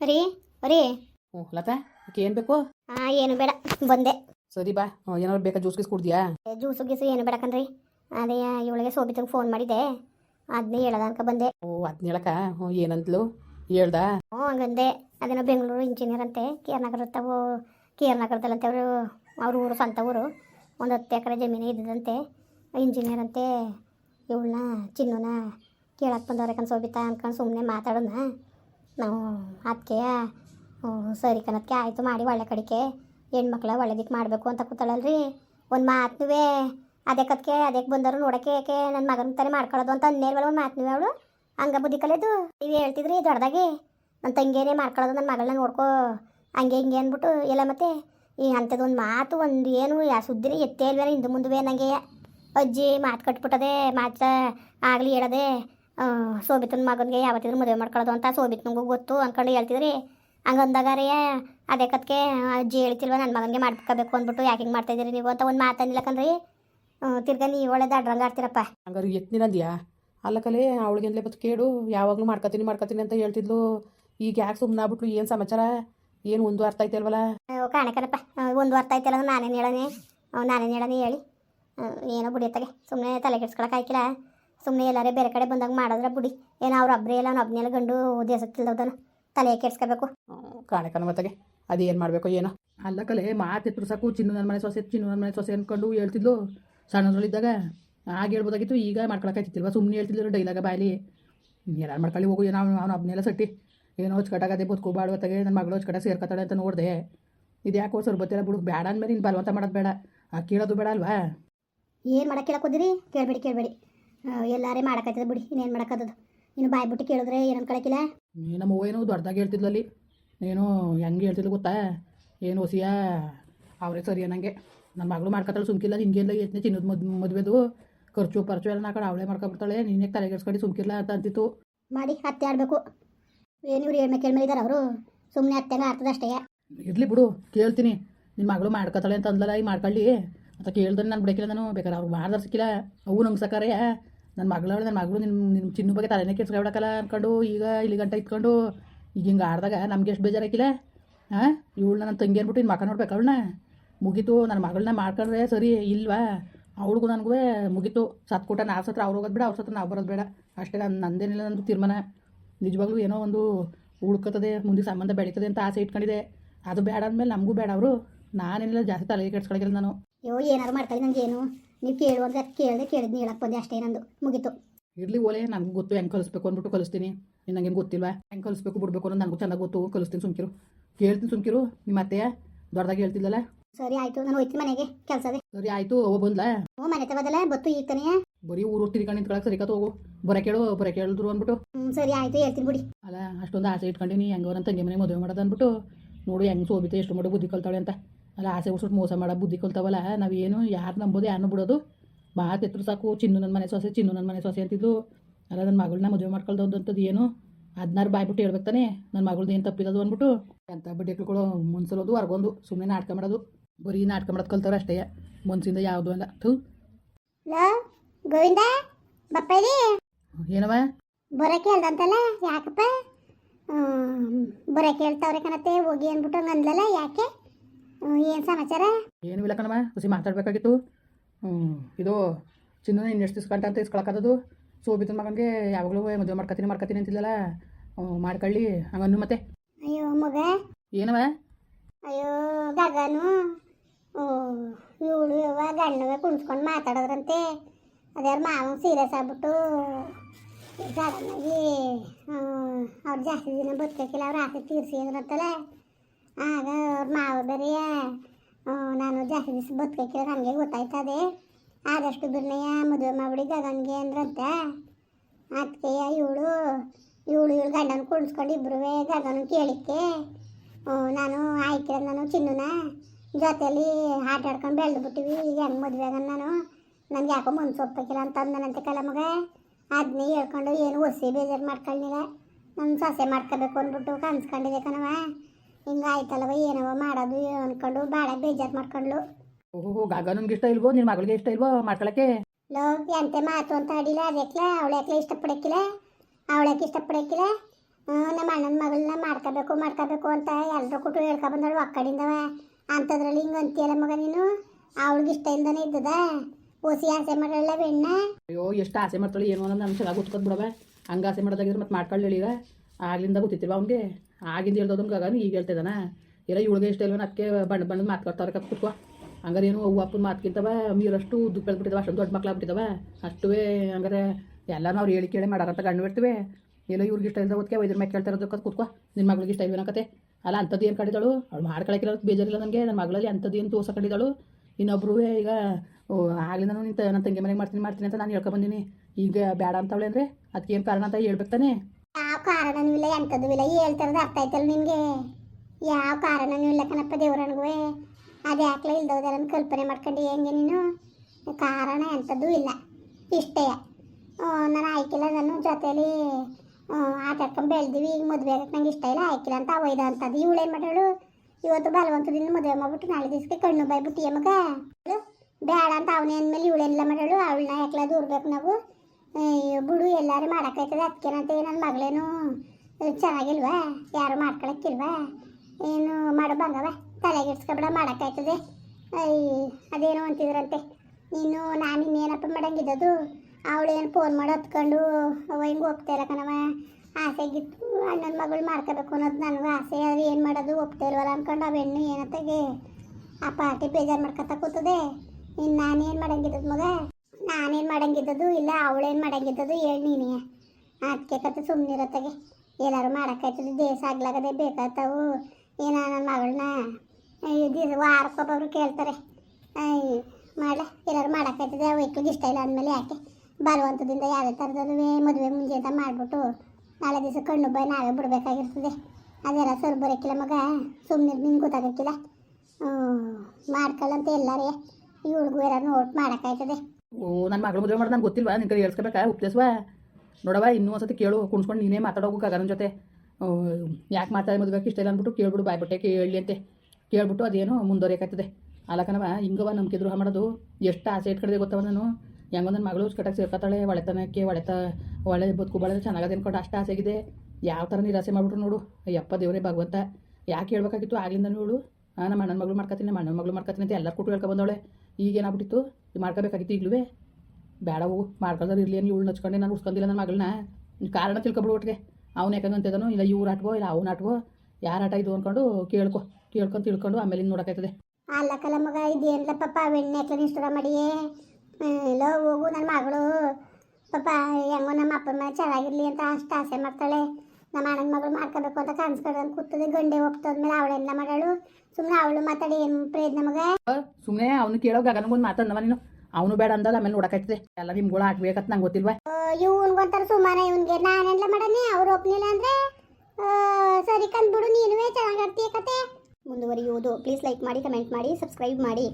ರೀ ರೀ. ಹ್ಞೂ ಲತಾ ಏನ್ ಏನು ಬೇಕು? ಹಾಂ ಏನು ಬೇಡ ಬಂದೆ. ಸರಿ ಬಾ ಹ್ಞೂ, ಏನಾದ್ರು ಬೇಕಾ ಜ್ಯೂಸ್ ಗೀಸ್ ಕುಡ್ದಿಯಾ? ಜ್ಯೂಸು ಗೀಸು ಏನು ಬೇಡಕನ್ರಿ ಅದೇ ಇವಳಿಗೆ ಸೋಬಿತಂಗೆ ಫೋನ್ ಮಾಡಿದೆ ಅದನ್ನೇ ಹೇಳದ ಅನ್ಕ ಬಂದೆ. ಓ ಅದನ್ನ ಹೇಳಕ್ಕ? ಹ್ಞೂ ಏನಂದ್ಲು? ಹೇಳ್ದಾ? ಹ್ಞೂ ಹಂಗಂದೆ. ಅದೇನೋ ಬೆಂಗಳೂರು ಇಂಜಿನಿಯರ್ ಅಂತೆ ಕೇರ್ ನಗರ ತಾವು ಕೇರ್ ನಗರದಲ್ಲಂತೆ ಅವರು ಅವ್ರ ಊರು ಸ್ವಂತ ಊರು. ಒಂದು ಹತ್ತು ಎಕರೆ ಜಮೀನು ಇದ್ದಂತೆ. ಇಂಜಿನಿಯರ್ ಅಂತೆ ಇವಳನ್ನ ಚಿನ್ನನ ಕೇಳಕ್ಕೆ ಬಂದವ್ರೆ ಕನ್ ಸೋಬಿತಾ ಅನ್ಕೊಂಡು ಸುಮ್ಮನೆ ಮಾತಾಡೋಣ ಅದಕ್ಕೆ ಸರಿ ಕನದಕ್ಕೆ ಆಯಿತು ಮಾಡಿ ಒಳ್ಳೆ ಕಡಿಕೆ. ಹೆಣ್ಮಕ್ಳ ಒಳ್ಳೆದಿಕ್ಕೆ ಮಾಡಬೇಕು ಅಂತ ಕೂತಾಳಲ್ರಿ. ಒಂದು ಮಾತುವೆ ಅದಕ್ಕೆ ಅದಕ್ಕೆ ಬಂದರು ನೋಡೋಕೆ ಏಕೆ ನನ್ನ ಮಗನ ತಾನೇ ಮಾಡ್ಕೊಳ್ಳೋದು ಅಂತ ಅನ್ನೇರ್ವಲ್ಲ ಒಂದು ಮಾತುವೆ ಅವಳು? ಹಂಗೆ ಬುದ್ಧಿ ಕಲಿಯೋದು? ನೀವು ಹೇಳ್ತಿದ್ರಿ ದೊಡ್ಡದಾಗಿ. ನನ್ನ ತಂಗೇನೆ ಮಾಡ್ಕೊಳ್ಳೋದು ನನ್ನ ಮಗಳನ್ನ ನೋಡ್ಕೋ. ಹಂಗೆ ಹಿಂಗೆ ಅಂದ್ಬಿಟ್ಟು, ಎಲ್ಲ ಮತ್ತೆ ಈ ಅಂಥದ್ದೊಂದು ಮಾತು, ಒಂದು ಏನು, ಯಾ ಸುದ್ದಿನೇ ಎತ್ತೇ ಇಲ್ವೇನೋ ಹಿಂದೆ ಮುಂದೆ ನನಗೆ ಅಜ್ಜಿ ಮಾತು ಕಟ್ಬಿಟ್ಟದೆ, ಮಾತ್ರ ಆಗಲಿ ಹೇಳದೆ. ಸೋಬಿತನ ಮಗನಿಗೆ ಯಾವತ್ತಿದ್ರು ಮದುವೆ ಮಾಡ್ಕೊಳ್ಳೋದು ಅಂತ ಸೋಬಿತ್ನಗೂ ಗೊತ್ತು ಅಂದ್ಕೊಂಡು ಹೇಳ್ತಿದ್ರಿ. ಹಂಗೆ ರೀ ಅದೇ ಕತ್ಗೆ ಅಜ್ಜಿ ಹೇಳ್ತಿಲ್ವ ನನ್ನ ಮಗನಿಗೆ ಮಾಡ್ಕೋಬೇಕು ಅಂದ್ಬಿಟ್ಟು ಯಾಕೆ ಹಿಂಗೆ ಮಾಡ್ತಾಯಿದ್ದೀರಿ ನೀವು ಅಂತ ಒಂದು ಮಾತನ್ನಿಲ್ಲಕಂದ್ರಿ ತಿರ್ಗಾ ನೀವು ಒಳ್ಳೆ ದಡ್ರಂಗ ಆಡ್ತೀರಪ್ಪ. ಹಂಗಾರೆ ಎತ್ತಿನಂದ್ಯಾ ಅಲ್ಲ ಕಲೆ ಅವಳಿಗೆಂದ್ಲೇ ಬತ್ತು ಕೇಳು ಯಾವಾಗಲೂ ಮಾಡ್ಕೊತೀನಿ ಮಾಡ್ಕೊತೀನಿ ಅಂತ ಹೇಳ್ತಿದ್ಲು. ಈಗ ಯಾಕೆ ಸುಮ್ಮನೆ ಆಗ್ಬಿಟ್ಲು ಏನು ಸಮಾಚಾರ? ಏನು ಒಂದು ಅರ್ಥ ಅಯ್ಯೋ ಕಾಣಕನಪ್ಪ ಒಂದು ಅರ್ಥ ಆಯ್ತಲ್ಲ ನಾನೇನು ಹೇಳನೆ? ನಾನೇನು ಹೇಳನೆ ಹೇಳಿ. ಏನೋ ಬಿಡಿಯತ್ತಾಗೆ ಸುಮ್ಮನೆ ತಲೆ ಕೆಡ್ಸ್ಕೊಳಕ್ಕೆ ಆಯ್ಕಿಲ್ಲ ಸುಮ್ಮನೆ ಎಲ್ಲಾರೇ ಬೇರೆ ಕಡೆ ಬಂದಾಗ ಮಾಡಿದ್ರೆ ಬಿಡಿ. ಏನೋ ಅವ್ರ ಒಬ್ಬರೇ ಎಲ್ಲ ಒಬ್ಬನೆಲ್ಲ ಗಂಡು ದೇಶಕ್ಕಿಲ್ದವದನು ತಲೆ ಕೆಡ್ಸ್ಕೋಬೇಕು. ಕಾಣಕನ ಮತ್ತಗೆ ಏನು ಮಾಡಬೇಕು ಏನೋ. ಅಲ್ಲ ಕಲೆ ಮಾತೆತ್ರು ಸಾಕು. ಚಿನ್ನು ನನ್ನ ಮನೆ ಸೊಸೆ ಚಿನ್ನು ನನ್ನ ಮನೆ ಸೊಸೆ ಅಂದ್ಕೊಂಡು ಹೇಳ್ತಿದ್ಲು. ಸಣ್ಣದ್ರಲ್ಲಿದ್ದಾಗ ಆಗ ಹೇಳ್ಬೋದಾಗಿತ್ತು. ಈಗ ಮಾಡ್ಕೊಳಕ್ಕಾಯ್ತಿಲ್ವ ಸುಮ್ಮನೆ ಹೇಳ್ತಿದ್ರು ಡೈಲಾಗ ಬಾಯ್ಲಿ ಏನಾರು ಮಾಡ್ಕೊಳ್ಳಿ ಹೋಗು. ಏನೋ ಅವನು ಅವ್ನು ಸಟ್ಟಿ. ಏನೋ ಹೊಚ್ಕಟಾಗದೆ ಬದುಕು ಬಾಡುವತ್ತಾಗೆ ನನ್ನ ಮಗಳು ಹೊಚ್ಕಟ ಸೇರ್ಕೊತಾಳೆ ಅಂತ ನೋಡಿದೆ. ಇದು ಯಾಕೋ ಸರ್ ಬತ್ತಿಲ್ಲ ಬಿಡು. ಬೇಡ ಅಂದ್ಮೇಲೆ ಇನ್ನು ಬಲವಂತ ಮಾಡೋದು ಬೇಡ. ಆ ಕೇಳೋದು ಬೇಡ ಅಲ್ವಾ? ಏನು ಮಾಡಕ್ಕೆ ಕೇಳಕ್ಕೋದಿರಿ ಕೇಳಬೇಡಿ ಕೇಳಬೇಡಿ. ಎಲ್ಲಾರೇ ಮಾಡಕತ್ತದ ಬಿಡಿ ಇನ್ನೇನು ಮಾಡಕತ್ತದ? ಇನ್ನು ಬಾಯ್ ಬಿಟ್ಟು ಕೇಳಿದ್ರೆ ಏನು ಅನ್ಕೊಳಕಿಲ್ಲ ಈ ನಮ್ಮ ಅವ್ವ ಏನೋ ದೊಡ್ಡದಾಗಿ ಹೇಳ್ತಿದ್ಲು ಅಲ್ಲಿ? ನೀನು ಹೆಂಗೆ ಹೇಳ್ತಿದ್ಲು ಗೊತ್ತಾ? ಏನು ಹೊಸಿಯ ಅವರೇ ಸರಿ ಅನ್ನಂಗೆ. ನನ್ನ ಮಗಳು ಮಾಡ್ಕೊತಾಳೆ ಸುಮ್ಕಿಲ್ಲ ಹಿಂಗೆಲ್ಲ ಎತ್ತನೆ ಚಿನ್ನದ ಮದ್ ಮದುವೆದು? ಖರ್ಚು ಪರ್ಚು ಎಲ್ಲ ನಾಕಡೆ ಅವಳೇ ಮಾಡ್ಕೊಬಿಡ್ತಾಳೆ ನೀನೇ ತಲೆಗೆಡ್ಸ್ಕೊಂಡು ಸುಮ್ಕಿಲ್ಲ ಅಂತ ಅಂತಿತ್ತು. ಮಾಡಿ ಅತ್ತೆ ಆಡಬೇಕು. ಏನು ಇವ್ರು ಹೇಳ್ಮೆ ಕೇಳ್ಮೇಲಿದ್ದಾರೆ ಅವರು? ಸುಮ್ಮನೆ ಹತ್ತೆ ಆಗ್ತದೆ ಅಷ್ಟೇ. ಇರಲಿ ಬಿಡು ಕೇಳ್ತೀನಿ. ನಿನ್ನ ಮಗಳು ಮಾಡ್ಕೊತಾಳೆ ಅಂತ ಅಂದ್ಲಲ್ಲ ಈಗ ಮಾಡ್ಕೊಳ್ಳಿ. ಅಂತ ಕೇಳ್ದ್ರೆ ನಾನು ಬಿಡಕ್ಕಿಲ್ಲ ನಾನು ಬೇಕಾದ್ರೆ ಅವ್ರು ಮಾಡ್ದಾರ ಸಿಕ್ಕಿಲ್ಲ. ಅವು ನಂಗೆ ಸಕಾರೆ ನನ್ನ ಮಗಳವಳು ನನ್ನ ಮಗಳು ನಿಮ್ಮ ನಿಮ್ಮ ಚಿನ್ನ ಬಗ್ಗೆ ತಲೆನೇ ಕೆಡ್ಸ್ಕೊಬಿಡಕ್ಕಲ್ಲ ಅನ್ಕೊಂಡು ಈಗ ಇಲ್ಲಿ ಗಂಟೆ ಇಟ್ಕೊಂಡು ಈಗ ಹಿಂಗೆ ಆಡಿದಾಗ ನಮ್ಗೆ ಎಷ್ಟು ಬೇಜಾರಾಕಿಲ್ಲ? ಹಾಂ ಇವಳು ನನ್ನ ತಂಗಿ ಅಂದ್ಬಿಟ್ಟು ಇನ್ನು ಮಕ್ಕ ನೋಡ್ಬೇಕು ಅವಳನ್ನ. ಮುಗೀತು ನನ್ನ ಮಗಳನ್ನ ಮಾಡ್ಕೊಂಡ್ರೆ ಸರಿ ಇಲ್ವಾ? ಅವಳಿಗೂ ನನಗೂ ಮುಗೀತು. ಸತ್ಕೊಟ್ಟ ನಾವು ಸತ್ರ ಅವ್ರು ಹೋಗೋದು ಬೇಡ, ಅವ್ರ ಸತ್ರ ನಾವು ಬರೋದು ಬೇಡ. ಅಷ್ಟೇ, ನಾನು, ನಂದೇನಿಲ್ಲ ನಂದು ತೀರ್ಮಾನ. ನಿಜವಾಗ್ಲೂ ಏನೋ ಒಂದು ಉಳ್ಕೊತದೆ ಮುಂದೆ ಸಂಬಂಧ ಬೆಳೀತದೆ ಅಂತ ಆಸೆ ಇಟ್ಕೊಂಡಿದೆ. ಅದು ಬೇಡ ಅಂದಮೇಲೆ ನಮಗೂ ಬೇಡ ಅವರು. ನಾನೇನಿಲ್ಲ, ಜಾಸ್ತಿ ತಲೆಗೆ ಕೆಡ್ಸ್ಕೊಳಗಿಲ್ಲ ನಾನು. ಅಯ್ಯೋ ಏನಾರು ಮಾಡ್ಕೊಳ್ಳಿ ನನಗೇನು ನೀವು ಕೇಳುವಾಗ ಕೇಳಿದೆ ಕೇಳಿದ್ನಿ ಹೇಳಕ್ಕೆ ಬಂದೆ ಅಷ್ಟೇ ನಂದು. ಮುಗೀತು. ಇರಲಿ ಓಲೆ ನನಗೆ ಗೊತ್ತು ಹೆಂಗೆ ಕಲಿಸ್ಬೇಕು ಅಂದ್ಬಿಟ್ಟು ಕಲಿಸ್ತೀನಿ. ಇನ್ನು ನಂಗೇನು ಗೊತ್ತಿಲ್ವಾ? ಹೆಂಗೆ ಕಲಿಸ್ಬೇಕು ಬಿಡ್ಬೇಕು ಅನ್ನೋದು ನನಗೂ ಚೆನ್ನಾಗಿ ಗೊತ್ತು. ಕಲಿಸ್ತೀನಿ ಸುಮ್ಕಿರು. ಕೇಳ್ತೀನಿ ಸುಮ್ಕಿರು ನಿಮ್ಮ ಅತ್ತೆಯ? ದೊಡ್ಡದಾಗಿ ಹೇಳ್ತಿದ್ದಲ್ಲ ಸರಿ ಆಯ್ತು. ನಾನು ಹೋಯ್ತೀನಿ ಮನೆಗೆ ಕೆಲಸದೇ. ಸರಿ ಆಯ್ತು. ಅವ ಬಂದ್ಲಾ? ಹ್ಞೂ ಮನೆ ತಗೋದಲ್ಲ ಬತ್ತು ಈಗ ತಾನೇ? ಬರೀ ಊರು ತಿರ್ಕೊಂಡು ನಿಂತ್ಕೊಳಕ್ಕೆ ಸರಿ ಕತ್ ಹೋಗು. ಬರ ಕೇಳು ಬರ ಕೇಳಿದ್ರು ಅಂದ್ಬಿಟ್ಟು. ಹ್ಞೂ ಸರಿ ಆಯ್ತು. ಹೇಳ್ತೀನಿ ಬಿಡಿ. ಅಲ್ಲ ಅಷ್ಟೊಂದು ಆಸೆ ಇಟ್ಕೊಂಡಿನಿ. ಹೆಂಗೋ ಅಂತ ತಂಗಿ ಮನೆ ಮದುವೆ ಮಾಡೋದು ಅಂದ್ಬಿಟ್ಟು. ನೋಡು ಹೆಂಗೆ ಸೋಬಿತೆ ಎಷ್ಟು ಮಾಡಿ ಬುದ್ಧಿ ಕಲ್ತಾಳೆ ಅಂತ. ಅಲ್ಲ ಆಸೆ ಉಸಿಟ್ಟು ಮೋಸ ಮಾಡೋ ಬುದ್ಧಿ ಕೊಲ್ತಾವಲ್ಲ ನಾವೇನು ಯಾರು ನಂಬೋದು ಯಾರನ್ನೂ ಬಿಡೋದು. ಭಾಳ ಎತ್ರು ಸಾಕು ಚಿನ್ನು ನನ್ನ ಮನೆ ಸೊಸೆ ಚಿನ್ನು ನನ್ನ ಮನೆ ಸೊಸೆ ಅಂತಿದ್ದು ಅಲ್ಲ ನನ್ನ ಮಗಳನ್ನ ಮದುವೆ ಮಾಡ್ಕೊಳ್ದಂಥದ್ದು ಏನು? ಹದಿನಾರು ಬಾಯ್ಬಿಟ್ಟು ಹೇಳ್ಬೇಕು ತಾನೆ. ನನ್ನ ಮಗಳ್ದು ಏನು ತಪ್ಪಿರೋದು ಅಂದ್ಬಿಟ್ಟು. ಎಂಥ ಬಡ್ಡಿಗಳು ಮುನ್ಸಲೋದು ಹೊರ್ಗೊಂದು ಸುಮ್ಮನೆ ನಾಟಕ ಮಾಡೋದು. ಬರೀ ನಾಟಕ ಮಾಡೋದು ಕಲ್ತವ್ರು ಅಷ್ಟೇ ಮನ್ಸಿಂದ ಯಾವುದು ಅಲ್ಲ. ಥೂ. ಗೋವಿಂದ ಬಪ್ಪ ಇಲ್ಲಿ ಏನವ? ಬರೋಕೆ ಹೇಳ್ದಂತಲ್ಲ ಯಾಕಪ್ಪ? ಬರೋಕೆ ಹೇಳ್ತಾವ್ರೆ ಕಣತ್ತೆ ಹೋಗಿ ಅಂದ್ಬಿಟ್ಟು ಅಂದ್ಲಲ್ಲ ಯಾಕೆ? ಏನು ಸಮಾಚಾರ? ಏನು ಇಲ್ಲ ಕಣಮ್ಮ ಖುಷಿ ಮಾತಾಡಬೇಕಾಗಿತ್ತು. ಇದು ಚಿನ್ನ ಇನ್ನೆಷ್ಟು ದಿವ್ಸ ಅಂತ ಇಸ್ಕೊಳಕ್ಕದು ಸೋಬಿತನ ಮಗನಿಗೆ ಯಾವಾಗಲೂ ಮದುವೆ ಮಾಡ್ಕೊತೀನಿ ಮಾಡ್ಕೊತೀನಿ ಅಂತಿದ್ಲಲ್ಲ. ಮಾಡ್ಕೊಳ್ಳಿ ಹಂಗನ್ನು ಮತ್ತೆ. ಅಯ್ಯೋ ಮಗ. ಏನವ ಅಯ್ಯೋ ಗಗನು. ಇವಳು ಇವ ಗಂಡನ ಕುಣಿಸ್ಕೊಂಡು ಮಾತಾಡೋದ್ರಂತೆ. ಅದ್ಯಾರ ಮಾವನ್ ಸೀರಿಯಸ್ ಆಗ್ಬಿಟ್ಟು ಸಡನ್ನಾಗಿ ಅವ್ರು ಜಾಸ್ತಿ ದಿನ ಬದುಕಕ್ಕಿಲ್ಲ ಅವ್ರ ಆಸೆ ತೀರಿಸಿದ್ರಂತಲ್ಲ ಆಗ ಅವ್ರ ಮಾವ ಬೇರೆ ನಾನು ಜಾಸ್ತಿ ದಿವಸ ಬದುಕಕ್ಕಿಲ್ಲ ನನಗೆ ಗೊತ್ತಾಯ್ತದೆ. ಆದಷ್ಟು ಬಿರ್ನಯ್ಯ ಮದುವೆ ಮಾಡ್ಬಿಡಿ ಗಗನ್ಗೆ ಅಂದ್ರಂತ. ಅದಕ್ಕೆ ಇವಳು ಇವಳು ಇವಳು ಗಂಡನ ಕುಳ್ಸ್ಕೊಂಡು ಇಬ್ಬರು ಗಗನ ಕೇಳಿಕ್ಕೆ. ನಾನು ಆಯ್ಕೆ ನಾನು ಚಿನ್ನನ. ಜೊತೆಯಲ್ಲಿ ಆಟ ಆಡ್ಕೊಂಡು ಬೆಳೆದು ಬಿಟ್ಟಿವಿ, ಈಗ ಹೆಂಗೆ ಮದುವೆ ನಾನು? ನನಗೆ ಯಾಕೋ ಮನ್ಸು ಒಪ್ಪಕ್ಕಿಲ್ಲ ಅಂತ ಅಂದನಂತೆ ಕಲ ಮಗ. ಅದನ್ನೇ ಹೇಳ್ಕೊಂಡು ಏನು ಒಸಿ ಬೇಜಾರು ಮಾಡ್ಕೊಳ್ಳಿಲ್ಲ ನನ್ನ ಸೊಸೆ ಮಾಡ್ಕೋಬೇಕು ಅಂದ್ಬಿಟ್ಟು ಕನ್ಸ್ಕೊಂಡಿದೆ ಕಣವ ಹಿಂಗೆ ಆಯ್ತಲ್ಲವ ಏನವ ಮಾಡೋದು ಅನ್ಕೊಂಡು ಭಾಳ ಬೇಜಾರು ಮಾಡ್ಕೊಂಡ್ಲು. ಓಹೋ ನಿಮ್ಗೆ ಇಷ್ಟ ಇಲ್ವೋ? ನಿನ್ ಮಗಳಿಗೆ ಇಷ್ಟ ಇಲ್ವೋ ಮಾಡ್ಕೊಳಕ್ಕೆ? ಲೋ ಎಂತೆ ಮಾತು ಅಂತ ಆಡಿಲ್ಲ ಅದಕ್ಕೆ ಅವಳಕ್ಕೆ ಇಷ್ಟಪಡಕ್ಕಿಲ್ಲ? ಅವಳಕ್ಕೆ ಇಷ್ಟಪಡಕ್ಕಿಲ್ಲ? ನಮ್ಮ ಅಣ್ಣನ ಮಗಳನ್ನ ಮಾಡ್ಕೋಬೇಕು ಮಾಡ್ಕೋಬೇಕು ಅಂತ ಎಲ್ಲರೂ ಕೊಟ್ಟು ಹೇಳ್ಕೊ ಬಂದಳು ಅಕ್ಕಡಿಂದವ. ಅಂಥದ್ರಲ್ಲಿ ಹಿಂಗೆ ಅಂತೀಯಲ್ಲ ಮಗ ನೀನು? ಅವಳಿಗೆ ಇಷ್ಟ ಇಲ್ದಾನೆ ಇದ್ದದ? ಓಸಿ ಆಸೆ ಮಾಡಲ್ಲ ಬೆಣ್ಣ. ಅಯ್ಯೋ ಎಷ್ಟು ಆಸೆ ಮಾಡ್ತಾಳೆ ಏನೋ ಅನ್ನೋದು ನಮ್ಗೆ ಚೆನ್ನಾಗಿ ಉತ್ಕೊಂಡ್ಬಿಡವೆ ಬಿಡವ. ಹಂಗೆ ಆಸೆ ಮಾಡೋದಾಗಿದ್ರೆ ಮತ್ತೆ ಮಾಡ್ಕೊಳ್ಳಿ ಈಗ. ಆಗ್ಲಿಂದ ಗೊತ್ತಿತ್ತಿಲ್ವ ಅವ್ನಿಗೆ. ಆಗಿಂದ ಹೇಳ್ದೋದನ್ ಗಗನ ಈಗ ಹೇಳ್ತಿದ್ದಾನ ಎಲ್ಲ ಇವಳಿಗೆ ಇಷ್ಟ ಇಲ್ವನ ಅದಕ್ಕೆ ಬಣ್ಣ ಬಣ್ಣದ ಮಾತಾಡ್ತಾರೆ ಕಪ್ ಕುತ್ಕೋ. ಹಂಗಾರೆ ಏನು ಅವ್ವ ಅಪ್ಪನ ಮಾತ್ಕಿಂತವ ಮೀರಷ್ಟು ದುಡ್ಡು ಬೆಳೆದ್ಬಿಟ್ಟಿದಾವ ಅಷ್ಟೊಂದು ದೊಡ್ಡ ಮಕ್ಳಾಗ್ಬಿಟ್ಟಿದಾವ ಅಷ್ಟುವೇ ಹಂಗಾರೆ ಎಲ್ಲನೂ ಅವ್ರು ಹೇಳಿ ಕೇಳಿ ಮಾಡಾರಂತ ಗಂಡು ಬಿಡ್ತೀವಿ. ಎಲ್ಲ ಇವ್ರಿಗೆ ಇಷ್ಟ ಇಲ್ಲದ ಓದ್ಕೆ, ಇದ್ರ ಮೇಲೆ ಕೇಳ್ತಾ ಇರೋದಕ್ಕೆ ಕೂತ್ಕೋ. ನಿನ್ನ ಮಗಳಿಗೆ ಇಷ್ಟ ಇಲ್ವೇನಕತೆ ಅಲ್ಲ ಅಂಥದ್ದು ಏನು ಕಡಿದಳು? ಅವ್ಳು ಮಾಡ್ಕೊಳಕ್ಕಿಲ್ಲ ಬೇಜಾರಿಲ್ಲ ನನಗೆ. ನನ್ನ ಮಗಳಲ್ಲಿ ಅಂಥದ್ದು ಏನು ತೋರ್ಸ ಕಡಿದಳು? ಇನ್ನೊಬ್ರು ಈಗ ಆಗಲಿ ನಾನು ನಿಂತ ನನ್ನ ತಂಗಿ ಮನೆಗೆ ಮಾಡ್ತೀನಿ ಮಾಡ್ತೀನಿ ಅಂತ ನಾನು ಹೇಳ್ಕೊ ಬಂದೀನಿ. ಈಗ ಬೇಡ ಅಂತವಳೆ ಅಂದರೆ ಅದಕ್ಕೆ ಏನು ಕಾರಣ ಅಂತ ಹೇಳ್ಬೇಕು ತಾನೇ. ಕಾರಣನೂ ಇಲ್ಲ ಎಂಥದ್ದು ಇಲ್ಲ. ಹೇಳ್ತಿರೋದು ಅರ್ಥ ಆಯ್ತಲ್ಲ ನಿನಗೆ ಯಾವ ಕಾರಣನೂ ಇಲ್ಲ ಕಣಪ್ಪ ದೇವ್ರನ್ಗೂ. ಅದು ಯಾಕೆ ಇಲ್ದೋದಲ್ಲ ಕಲ್ಪನೆ ಮಾಡ್ಕೊಂಡು ಹೆಂಗೆ ನೀನು? ಕಾರಣ ಎಂಥದ್ದು ಇಲ್ಲ. ಇಷ್ಟೇ. ನಾನು ಆಯ್ಕಿಲ್ಲ, ನಾನು ಜೊತೇಲಿ ಆಟ ಆಡ್ಕೊಂಡು ಬೆಳೆದಿವಿ, ಈಗ ಮದುವೆ ಆಗಕ್ಕೆ ನಂಗೆ ಇಷ್ಟ ಇಲ್ಲ, ಆಯ್ಕಿಲ್ಲ ಅಂತ ಅವೈದ ಅಂತದ್ದು ಏನು ಮಾಡೋಳು ಇವತ್ತು ಬಲವಂತದಿಂದ ಮದುವೆ ಮಾಡ್ಬಿಟ್ಟು ನಾಳೆ ದಿವಸಕ್ಕೆ ಕಣ್ಣು ಬಾಯ್ಬಿಟ್ಟು ಮಗ? ಬೇಡ ಅಂತ ಅವನೇ ಅಂದಮೇಲೆ ಇವಳೆಲ್ಲ ಮಾಡೋಳು ಅವಳನ್ನ ಯಾಕೆಲ್ಲ ದೂರ್ಬೇಕು ನಾವು? ಅಯ್ಯೋ ಬಿಡು, ಎಲ್ಲರೂ ಮಾಡೋಕ್ಕಾಯ್ತದೆ ಅದಕ್ಕೇನಂತ ನನ್ನ ಮಗಳೇನು ಚೆನ್ನಾಗಿಲ್ವಾ? ಯಾರು ಮಾಡ್ಕೊಳಕ್ಕಿಲ್ವ? ಏನು ಮಾಡೋ ಬಂಗವ, ತಲೆಗಿಡ್ಸ್ಕೊಬಿಡ, ಮಾಡೋಕ್ಕಾಯ್ತದೆ. ಅಯ್ಯ, ಅದೇನೋ ಅಂತಿದ್ರಂತೆ. ನೀನು, ನಾನು ಇನ್ನೇನಪ್ಪ ಮಾಡಂಗಿದ್ದದು? ಅವಳೇನು ಫೋನ್ ಮಾಡಿ ಹತ್ಕೊಂಡು ಅವ ಹಿಂಗೆ ಹೋಗ್ತಾ ಇಲ್ಲ ಕಣವ ಆಸೆಗಿತ್ತು, ಅಣ್ಣನ ಮಗಳು ಮಾಡ್ಕೋಬೇಕು ಅನ್ನೋದು ನನಗೂ ಆಸೆ ಅದು ಏನು ಮಾಡೋದು? ಹೋಗ್ತಾ ಇಲ್ವಲ್ಲ ಅಂದ್ಕೊಂಡು ಅವ ಹೆಣ್ಣು ಏನತ್ತಾಗೆ ಆ ಪಾರ್ಟಿ ಬೇಜಾರು ಮಾಡ್ಕೊತ ಕೂತದೆ. ಇನ್ನು ನಾನೇನು ಮಾಡಂಗಿದ್ದದು ಮಗ? ನಾನೇನು ಮಾಡಂಗಿದ್ದದು ಇಲ್ಲ, ಅವಳೇನು ಮಾಡಂಗಿದ್ದದು ಹೇಳಿ ನೀನೇ. ಅದಕ್ಕೆ ಕತೆ ಸುಮ್ಮನಿರತ್ತಾಗೆ ಎಲ್ಲರೂ ಮಾಡೋಕ್ಕಾಯ್ತದೆ, ದೇಶ ಆಗ್ಲಾಗದೆ ಬೇಕಾಗ್ತಾವು. ಏನ ನನ್ನ ಮಗಳನ್ನ ಇದು ವಾರಕ್ಕೊಬ್ಬೊಬ್ರು ಕೇಳ್ತಾರೆ. ಮಾಡ ಎಲ್ಲರೂ ಮಾಡೋಕ್ಕಾಯ್ತದೆ ವೈಕಲ್ಗೆ ಇಷ್ಟ ಇಲ್ಲ ಅಂದಮೇಲೆ ಯಾಕೆ? ಬಲವಂತದಿಂದ ಯಾವುದೇ ಥರದಲ್ಲೂ ಮದುವೆ ಮುಂಜೆ ಅಂತ ಮಾಡಿಬಿಟ್ಟು ನಾಳೆ ದಿವಸ ಕಣ್ಣು ಬಾಯಿ ನಾವೇ ಬಿಡಬೇಕಾಗಿರ್ತದೆ. ಅದೆಲ್ಲ ಸರ್ ಬರೋಕ್ಕಿಲ್ಲ ಮಗ. ಸುಮ್ಮನೆ ನಿಂಗೆ ಗೊತ್ತಾಗಕ್ಕಿಲ್ಲ. ಮಾಡ್ಕೊಳ್ಳಂತ ಎಲ್ಲರೇ. ಇವಳಿಗೂ ಯಾರು ನೋಟ್ ಮಾಡೋಕ್ಕಾಯ್ತದೆ. ಓ ನನ್ನ ಮಗಳು ಮದುವೆ ಮಾಡೋದು ನನಗೆ ಗೊತ್ತಿಲ್ವಾ? ನಿನ್ನ ಕೈ ಹೇಳ್ಸ್ಕೊಬೇಕಾ? ಉಪ್ಲೇಸ್ವಾ ನೋಡವ ಇನ್ನೂ ಒಂದ್ಸತಿ ಕೇಳು, ಕುಣ್ಸ್ಕೊಂಡು ನೀನೇ ಮಾತಾಡೋಗು ಕಗನ ಜೊತೆ. ಯಾಕೆ ಮಾತಾಡಿ ಮದುವೆ ಇಷ್ಟ ಇಲ್ಲ ಅಂದ್ಬಿಟ್ಟು ಕೇಳ್ಬಿಡು ಬಾಯ್ಬಿಟ್ಟೆ ಕೇಳಿ ಅಂತೆ. ಕೇಳ್ಬಿಟ್ಟು ಅದೇನು ಮುಂದುವರಿಯಕಾಗ್ತದೆ ಅಲ್ಲಕನವ ಹಿಂಗವ ನಂಬಿಕೆ ದ್ರೋಹ ಮಾಡೋದು ಎಷ್ಟು ಆಸೆ ಇಟ್ಕೊಂಡಿದೆ ಗೊತ್ತವ ನಾನು? ಹೆಂಗೋ ನನ್ನ ಮಗಳು ಕಟ್ಟಾಗಿ ಸೇರ್ಕೊತಾಳೆ ಒಳೆತನಕ್ಕೆ ಒಳೆತ ಒಳ್ಳೆ ಬದುಕು ಬಾಳೆ ಚೆನ್ನಾಗದೆ ಅನ್ಕೊಂಡು ಅಷ್ಟು ಆಸೆಗಿದೆ. ಯಾವ ಥರ ನಿರಾಸೆ ಮಾಡ್ಬಿಟ್ರು ನೋಡು. ಅಯ್ಯಪ್ಪ ದೇವರೇ ಭಗವಂತ. ಯಾಕೆ ಹೇಳ್ಬೇಕಾಗಿತ್ತು ಆಗಲಿಂದ ಹಾಂ ನಮ್ಮ ಅಣ್ಣನ ಮಗಳು ಮಾಡ್ಕೊತೀನಿ ನಮ್ಮ ಅಣ್ಣನ ಮಗಳು ಮಾಡ್ಕೊತೀನಿ ಅಂತ ಎಲ್ಲರೂ ಕೊಟ್ಟು ಹೇಳ್ಕೊ ಬಂದವಳೆ. ಈಗೇನಾಗ್ಬಿಟ್ಟಿತ್ತು? ಇದು ಮಾಡ್ಕೋಬೇಕಾಗಿತ್ತು ಈಗಲೂ ಬೇಡ ಹೋಗು ಮಾಡ್ಕೊಳ್ದಾರೆ ಇರಲಿ ಏನು ಇವಳು ನಚ್ಕೊಂಡೆ ನಾನು ಉಸ್ಕೊಂಡಿಲ್ಲ ನನ್ನ ಮಗಳನ್ನ. ಕಾರಣ ತಿಳ್ಕೊಬಿಡು ಒಟ್ಟಿಗೆ. ಅವ್ನು ಯಾಕಂಗೆ ಅಂತಿದ್ದಾನೋ ಇಲ್ಲ ಇವ್ರು ಆಟವೋ, ಇಲ್ಲ ಅವ್ನ ಆಟವೋ, ಯಾರು ಆಟ ಇದು ಅಂದ್ಕೊಂಡು ಕೇಳ್ಕೊ, ಕೇಳ್ಕೊಂಡು ತಿಳ್ಕೊಂಡು ಆಮೇಲೆ ನೋಡೋಕ್ಕಾಯ್ತದೆ ಅಲ್ಲ ಕಲ ಮಗ ಇದೇನಿಲ್ಲ ಪಾಪ ಬೆಣ್ಣೆ ಹಾಕಿ ಇಷ್ಟ ಮಾಡಿಯೇ? ಎಲ್ಲೋ ಹೋಗು ನನ್ನ ಮಗಳು. ಪಾಪ ಹೆಂಗೋ ನಮ್ಮ ಅಪ್ಪ ಚೆನ್ನಾಗಿರ್ಲಿ ಅಂತ ಅಷ್ಟು ಆಸೆ ಮಾಡ್ತಾಳೆ. ನಮ್ಮ ಅಣ್ಣನ ಮಗಳು ಮಾಡ್ಕೋಬೇಕು ಅಂತ ಕನ್ಸ್ಕೊಂಡು ಕೂತದೆ. ಗಂಡೆ ಹೋಗ್ತದ್ಮೇಲೆ ಅವಳೆಲ್ಲ ಮಾಡಾಳು. ಸುಮ್ಮನೆ ಅವಳು ಮಾತಾಡಿ ಏನು ಪ್ರಯತ್ನ ಮಗ? ಸುಮ್ಮನೆ ಅವನು ಕೇಳೋ ಗಗನಗೊಂದು ಮಾತಂದವ ನೀನು. ಅವನು ಬೇಡ ಅಂದಲ್ಲ ಆಮೇಲೆ ನೋಡಕತ್ತಿದೆ ಎಲ್ಲ ನಿಮ್ಗಳು ಆಡ್ಬೇಕಂತ ನಂಗೆ ಗೊತ್ತಿಲ್ವಾ? ಇವನ್ಗೊಂತಾರ ಸುಮಾರ ಇವನ್ಗೆ ನಾನೆಲ್ಲ ಮಾಡನೆ ಅವ್ರು ಒಪ್ಪಲಿಲ್ಲ ಅಂದ್ರೆ ಸರಿ ಕಂದ್ಬಿಡು ನೀನುವೇ ಚೆನ್ನಾಗಿ ಆಡ್ತೀಯ ಕತೆ. ಮುಂದುವರಿಯುವುದು. ಪ್ಲೀಸ್ ಲೈಕ್ ಮಾಡಿ ಕಮೆಂಟ್ ಮಾಡಿ ಸಬ್ಸ್ಕ್ರೈಬ್ ಮಾಡಿ.